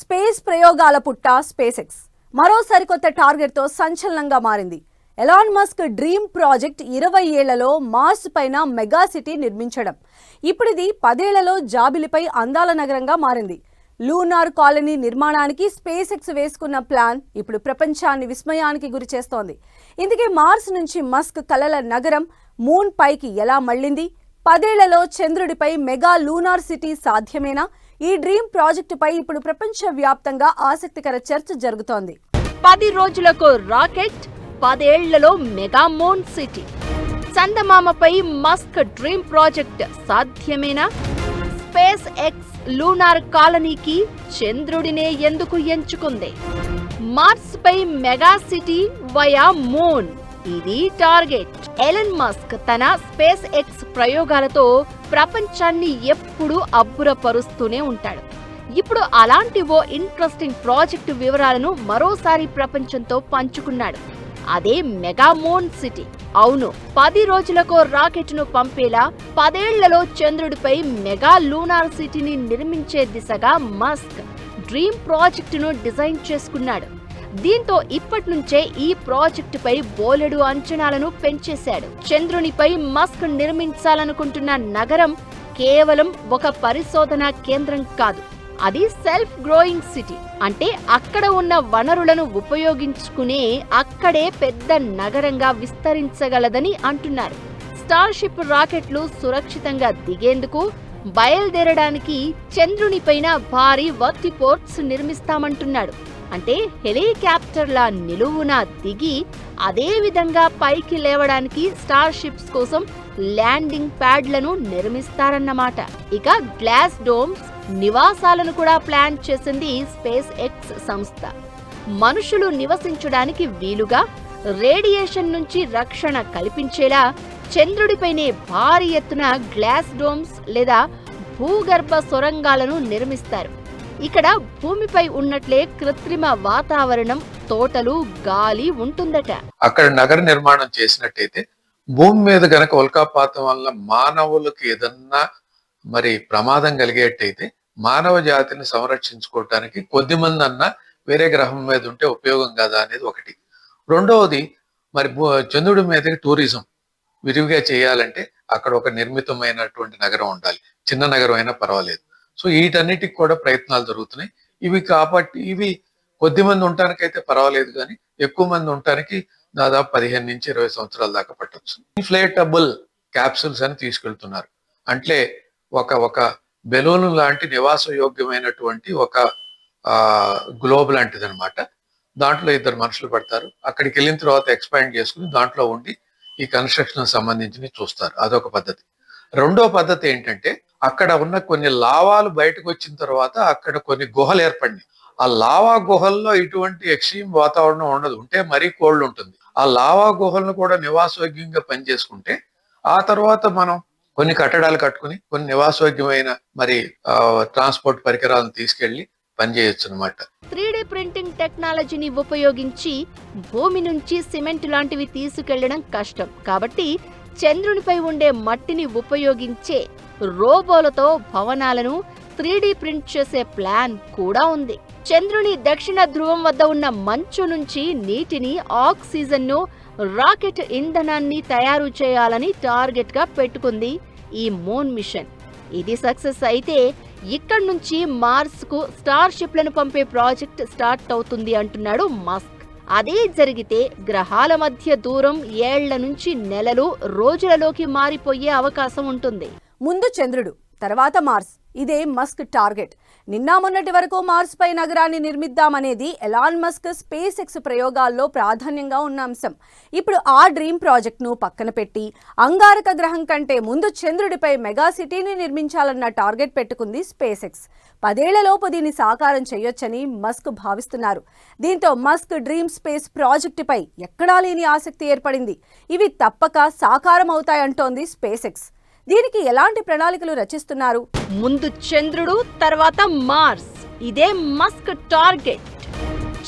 Space ప్రయోగాల పుట్ట space X మరో సరికొత్త టార్గెట్తో సంచలనంగా మారింది. ఎలాన్ మస్క్ డ్రీమ్ ప్రాజెక్ట్ ఇరవై ఏళ్ళలో మార్స్ పైన మెగా సిటీ నిర్మించడం. ఇప్పుడిది పదేళ్ళలో జాబిలిపై అందాల నగరంగా మారింది. లూనార్ కాలనీ నిర్మాణానికి స్పేస్ ఎక్స్ వేసుకున్న ప్లాన్ ఇప్పుడు ప్రపంచాన్ని విస్మయానికి గురి చేస్తోంది. ఇందుకే మార్స్ నుంచి మస్క్ కలల నగరం మూన్ పైకి ఎలా మళ్ళింది? పదేళ్ళలో చంద్రుడిపై మెగా లూనార్ సిటీ సాధ్యమేనా? ఈ డ్రీమ్ ప్రాజెక్టుపై ఇప్పుడు ప్రపంచవ్యాప్తంగా ఆసక్తికర చర్చ జరుగుతోంది. పది రోజులకు రాకెట్ పదేళ్ళలో మెగామోన్ సిటీ. చందమామపై మస్క్ డ్రీమ్ ప్రాజెక్ట్ సాధ్యమేనా? స్పేస్ ఎక్స్ లూనార్ కాలనీకి చంద్రుడినే ఎందుకు ఎంచుకుంది? మార్స్ పై మెగా సిటీ వయా మూన్. ఇది టార్గెట్. ఎలన్ మస్క్ తన స్పేస్ ఎక్స్ ప్రయోగాలతో ప్రపంచాన్ని ఎప్పుడూ అబ్బురపరుస్తూనే ఉంటాడు. ఇప్పుడు అలాంటి ఓ ఇంట్రెస్టింగ్ ప్రాజెక్ట్ వివరాలను మరోసారి ప్రపంచంతో పంచుకున్నాడు. అదే మెగామోన్ సిటీ. అవును పది రోజులకో రాకెట్ను పంపేలా పదేళ్ళలో చంద్రుడిపై మెగా లూనార్ సిటీని నిర్మించే దిశగా మస్క్ డ్రీమ్ ప్రాజెక్టును డిజైన్ చేసుకున్నాడు. దీంతో ఇప్పటి నుంచే ఈ ప్రాజెక్టుపై బోలెడు అంచనాలను పెంచేశాడు. చంద్రునిపై మస్క్ నిర్మించాలనుకుంటున్న నగరం కేవలం ఒక పరిశోధనా కేంద్రం కాదు. అది సెల్ఫ్ గ్రోయింగ్ సిటీ. అంటే అక్కడ ఉన్న వనరులను ఉపయోగించుకునే అక్కడే పెద్ద నగరంగా విస్తరించగలదని అంటున్నారు. స్టార్షిప్ రాకెట్లు సురక్షితంగా దిగేందుకు బయలుదేరడానికి చంద్రునిపైన భారీ వర్తిపోర్ట్స్ నిర్మిస్తామంటున్నాడు. అంటే హెలికాప్టర్ల నిలువున దిగి అదే విధంగా పైకి లేవడానికి స్టార్ షిప్స్ కోసం ల్యాండింగ్ ప్యాడ్లను నిర్మిస్తారన్నమాట. ఇక గ్లాస్ డోమ్స్ నివాసాలను కూడా ప్లాన్ చేసింది స్పేస్ ఎక్స్ సంస్థ. మనుషులు నివసించడానికి వీలుగా రేడియేషన్ నుంచి రక్షణ కల్పించేలా చంద్రుడిపైనే భారీ ఎత్తున గ్లాస్ డోమ్స్ లేదా భూగర్భ సొరంగాలను నిర్మిస్తారు. ఇక్కడ భూమిపై ఉన్నట్లే కృత్రిమ వాతావరణం తోటలు గాలి ఉంటుందట. అక్కడ నగర నిర్మాణం చేసినట్టయితే భూమి మీద గనక ఉల్కాపాతం వల్ల మానవులకు ఏదన్నా మరి ప్రమాదం కలిగేటైతే మానవ జాతిని సంరక్షించుకోవటానికి కొద్ది మంది అన్నా వేరే గ్రహం మీద ఉంటే ఉపయోగం కదా అనేది ఒకటి. రెండవది మరి చంద్రుడి మీదకి టూరిజం విరివిగా చేయాలంటే అక్కడ ఒక నిర్మితమైనటువంటి నగరం ఉండాలి. చిన్న నగరం అయినా పర్వాలేదు. సో వీటన్నిటికి కూడా ప్రయత్నాలు జరుగుతున్నాయి. ఇవి కాబట్టి ఇవి కొద్ది మంది ఉండటానికైతే పర్వాలేదు కానీ ఎక్కువ మంది ఉండటానికి దాదాపు పదిహేను నుంచి ఇరవై సంవత్సరాల దాకా పట్టొచ్చు. ఇన్ఫ్లేటబుల్ క్యాప్సూల్స్ అని తీసుకెళ్తున్నారు. అంటే ఒక ఒక బెలూన్ లాంటి నివాసయోగ్యమైనటువంటి ఒక గ్లోబ్ లాంటిది అనమాట దాంట్లో ఇద్దరు మనుషులు పడతారు. అక్కడికి వెళ్ళిన తర్వాత ఎక్స్పాండ్ చేసుకుని దాంట్లో ఉండి ఈ కన్స్ట్రక్షన్ సంబంధించి చూస్తారు. అదొక పద్ధతి. రెండో పద్ధతి ఏంటంటే అక్కడ ఉన్న కొన్ని లావాలు బయటకు వచ్చిన తర్వాత అక్కడ కొన్ని గుహలు ఏర్పడినాయి. ఆ లావా గుహల్లో ఇటువంటి ఎక్స్ట్రీమ్ వాతావరణం ఉండదు. ఉంటే మరీ కోల్డ్ ఉంటుంది. ఆ లావా గుహలను కూడా నివాసయోగ్యంగా పనిచేసుకుంటే ఆ తర్వాత మనం కొన్ని కట్టడాలు కట్టుకుని కొన్ని నివాసయోగ్యమైన మరి ట్రాన్స్పోర్ట్ పరికరాలను తీసుకెళ్ళి పనిచేయొచ్చు అనమాట త్రీ ప్రింటింగ్ టెక్నాలజీని ఉపయోగించి భూమి నుంచి సిమెంట్ లాంటివి తీసుకెళ్ళడం కష్టం. కాబట్టి చంద్రునిపై ఉండే మట్టిని ఉపయోగించే రోబోలతో భవనాలను త్రీ ప్రింట్ చేసే ప్లాన్ కూడా ఉంది. చంద్రుని దక్షిణ ధ్రువం వద్ద ఉన్న మంచు నుంచి నీటిని ఆక్సిజన్ను రాకెట్ ఇంధనాన్ని తయారు చేయాలని టార్గెట్గా పెట్టుకుంది ఈ మూన్ మిషన్. ఇది సక్సెస్ అయితే ఇక్కడి నుంచి మార్స్కు స్టార్ షిప్లను పంపే ప్రాజెక్ట్ స్టార్ట్ అవుతుంది అంటున్నాడు మస్క్. అదే జరిగితే గ్రహాల మధ్య దూరం ఏళ్ళ నుంచి నెలలు రోజులలోకి మారిపోయే అవకాశం ఉంటుంది. ముందు చంద్రుడు తర్వాత మార్స్. ఇదే మస్క్ టార్గెట్. నిన్న మొన్నటి వరకు మార్స్ పై నగరాన్ని నిర్మిద్దామనేది ఎలాన్ మస్క్ స్పేస్ ఎక్స్ ప్రయోగాల్లో ప్రాధాన్యంగా ఉన్న అంశం. ఇప్పుడు ఆ డ్రీమ్ ప్రాజెక్ట్ను పక్కన పెట్టి అంగారక గ్రహం కంటే ముందు చంద్రుడిపై మెగా సిటీని నిర్మించాలన్న టార్గెట్ పెట్టుకుంది స్పేస్ ఎక్స్ పదేళ్ళలోపు దీన్ని సాకారం చేయొచ్చని మస్క్ భావిస్తున్నారు. దీంతో మస్క్ డ్రీమ్ స్పేస్ ప్రాజెక్టుపై ఎక్కడా లేని ఆసక్తి ఏర్పడింది. ఇవి తప్పక సాకారం అవుతాయంటోంది స్పేస్ ఎక్స్ దీనికి ఎలాంటి ప్రణాళికలు రచిస్తున్నారు? ముందు చంద్రుడు తర్వాత మార్స్. ఇదే మస్క్ టార్గెట్.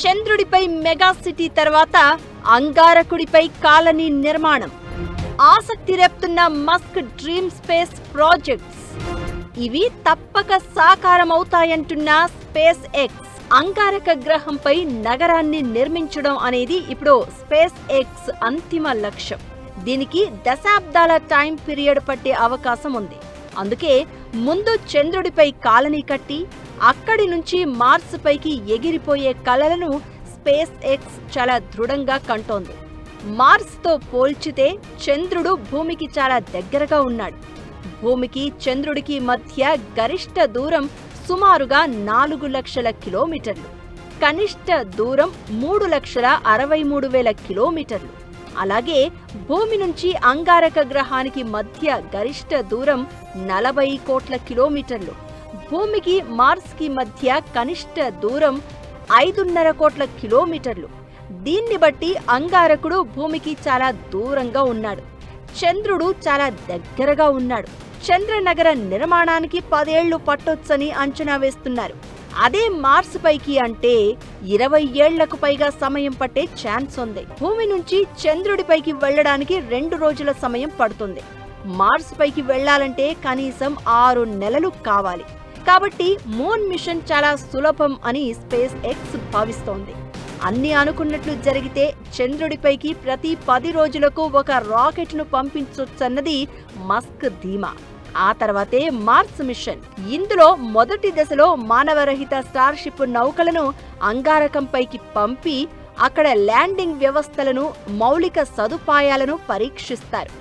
చంద్రుడిపై మెగా సిటీ తర్వాత అంగారకుడిపై కాలనీ నిర్మాణం. ఆసక్తి రేపుతున్న మస్క్ డ్రీమ్ స్పేస్ ప్రాజెక్ట్స్. ఇవి తప్పక సాకారమవుతాయంటున్న స్పేస్ ఎక్స్ అంగారక గ్రహంపై నగరాన్ని నిర్మించడం అనేది ఇప్పుడు స్పేస్ ఎక్స్ అంతిమ లక్ష్యం. దీనికి దశాబ్దాల టైం పీరియడ్ పట్టే అవకాశం ఉంది. అందుకే ముందు చంద్రుడిపై కాలనీ కట్టి అక్కడి నుంచి మార్స్ పైకి ఎగిరిపోయే కలలను స్పేస్ ఎక్స్ చాలా దృఢంగా కంటోంది. మార్స్తో పోల్చితే చంద్రుడు భూమికి చాలా దగ్గరగా ఉన్నాడు. భూమికి చంద్రుడికి మధ్య గరిష్ట దూరం సుమారుగా నాలుగు లక్షల కిలోమీటర్లు. కనిష్ట దూరం మూడు లక్షల అరవై మూడు వేల కిలోమీటర్లు. అలాగే భూమి నుంచి అంగారక గ్రహానికి మధ్య గరిష్ట దూరం నలభై కోట్ల కిలోమీటర్లు. భూమికి మార్స్కి మధ్య కనిష్ట దూరం ఐదున్నర కోట్ల కిలోమీటర్లు. దీన్ని బట్టి అంగారకుడు భూమికి చాలా దూరంగా ఉన్నాడు. చంద్రుడు చాలా దగ్గరగా ఉన్నాడు. చంద్రనగర నిర్మాణానికి పదేళ్ళు పట్టొచ్చని అంచనా వేస్తున్నారు. అదే మార్స్ పైకి అంటే ఇరవై ఏళ్ళకు పైగా సమయం పట్టే ఛాన్స్ ఉంది. భూమి నుంచి చంద్రుడిపైకి వెళ్ళడానికి రెండు రోజుల సమయం పడుతుంది. మార్స్ పైకి వెళ్ళాలంటే కనీసం ఆరు నెలలు కావాలి. కాబట్టి మూన్ మిషన్ చాలా సులభం అని స్పేస్ ఎక్స్ భావిస్తోంది. అన్ని అనుకున్నట్లు జరిగితే చంద్రుడిపైకి ప్రతి పది రోజులకు ఒక రాకెట్ను పంపించొచ్చన్నది మస్క్ ధీమా. ఆ తర్వాతే మార్స్ మిషన్. ఇందులో మొదటి దశలో మానవరహిత స్టార్షిప్ నౌకలను అంగారకంపైకి పంపి అక్కడ ల్యాండింగ్ వ్యవస్థలను మౌలిక సదుపాయాలను పరీక్షిస్తారు.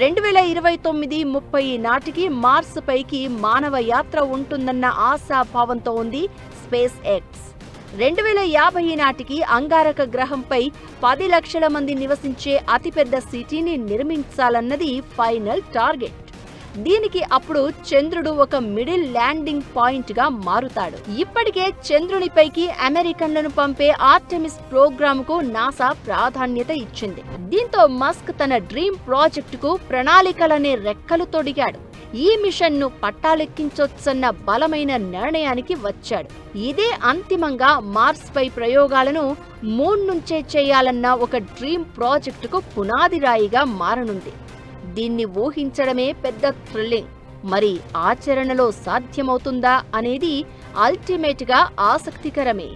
రెండు వేల ఇరవై తొమ్మిది ముప్పై నాటికి మార్స్ పైకి మానవ యాత్ర ఉంటుందన్న ఆశాభావంతో ఉంది స్పేస్ ఎక్స్ రెండు వేల యాభై నాటికి అంగారక గ్రహంపై పది లక్షల మంది నివసించే అతిపెద్ద సిటీని నిర్మించాలన్నది ఫైనల్ టార్గెట్. దీనికి అప్పుడు చంద్రుడు ఒక మిడిల్ ల్యాండింగ్ పాయింట్గా మారుతాడు. ఇప్పటికే చంద్రునిపైకి అమెరికన్లను పంపే ఆర్టెమిస్ ప్రోగ్రామ్కు నాసా ప్రాధాన్యత ఇచ్చింది. దీంతో మస్క్ తన డ్రీమ్ ప్రాజెక్టుకు ప్రణాళికలనే రెక్కలు తొడిగాడు. ఈ మిషన్ను పట్టాలెక్కించొచ్చన్న బలమైన నిర్ణయానికి వచ్చాడు. ఇదే అంతిమంగా మార్స్ పై ప్రయోగాలను మూన్ నుంచే చేయాలన్న ఒక డ్రీమ్ ప్రాజెక్టుకు పునాదిరాయిగా మారనుంది. దీన్ని ఊహించడమే పెద్ద థ్రిల్లింగ్. మరి ఆచరణలో సాధ్యమవుతుందా అనేది అల్టిమేట్గా ఆసక్తికరమే.